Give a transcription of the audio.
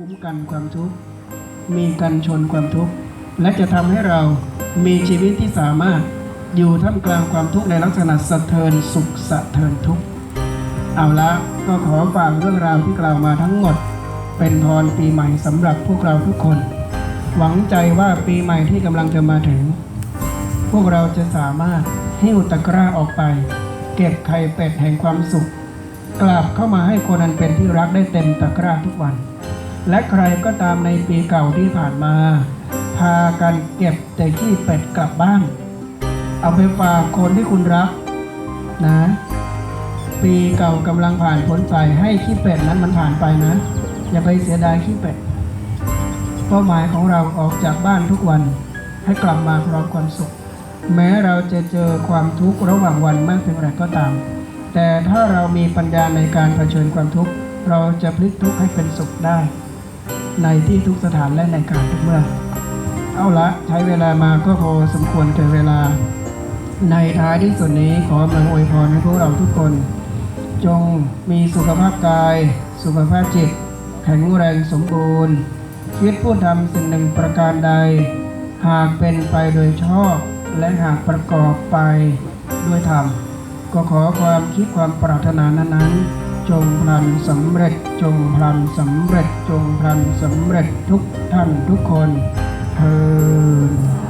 คุ้มกันความทุกข์ มีกันชนความทุกข์ และจะทำให้เรามีชีวิตที่สามารถอยู่ท่ามกลางความทุกข์ในลักษณะสะเทินสุขสะเทินทุกข์ เอาละก็ขอฝากเรื่องราวที่กล่าวมาทั้งหมด เป็นพรปีใหม่สำหรับพวกเราทุกคน หวังใจว่าปีใหม่ที่กำลังจะมาถึง พวกเราจะสามารถใหิ้วตกร้าออกไป เก็บไข่เป็ดแห่งความสุขกลับเข้ามาให้คนอันเป็นที่รักได้เต็มตะกร้าทุกวัน และใครก็ตามในปีเก่าที่ผ่านมา พากันเก็บแต่ขี้เป็ดกลับบ้าน เอาไปฝากคนที่คุณรักนะ ปีเก่ากำลังผ่านพ้นไปให้ขี้เป็ดนั้นมันผ่านไปนะ อย่าไปเสียดายขี้เป็ดเป้าหมายของเราออกจากบ้านทุกวันให้กลับมาพร้อมความสุข แม้เราจะเจอความทุกข์ระหว่างวันมากเพียงไรก็ตาม แต่ถ้าเรามีปัญญาในการเผชิญความทุกข์ เราจะพลิกทุกข์ให้เป็นสุขได้ ในที่ทุกสถานและในการทุกเมื่อ เอาละใช้เวลามาก็พอสมควรแก่เวลา ในท้ายที่สุดนี้ขอมาอวยพรให้พวกเราทุกคน จงมีสุขภาพกาย สุขภาพจิต แข็งแรงสมบูรณ์คิดพูดทำสิ่งหนึ่งประการใด หากเป็นไปโดยชอบ และหากประกอบไปด้วยธรรม ก็ขอความคิดความปรารถนานั้นๆ จงพลันสำเร็จจงพลันสำเร็จจงพลันสำเร็จทุกท่านทุกคนเธอ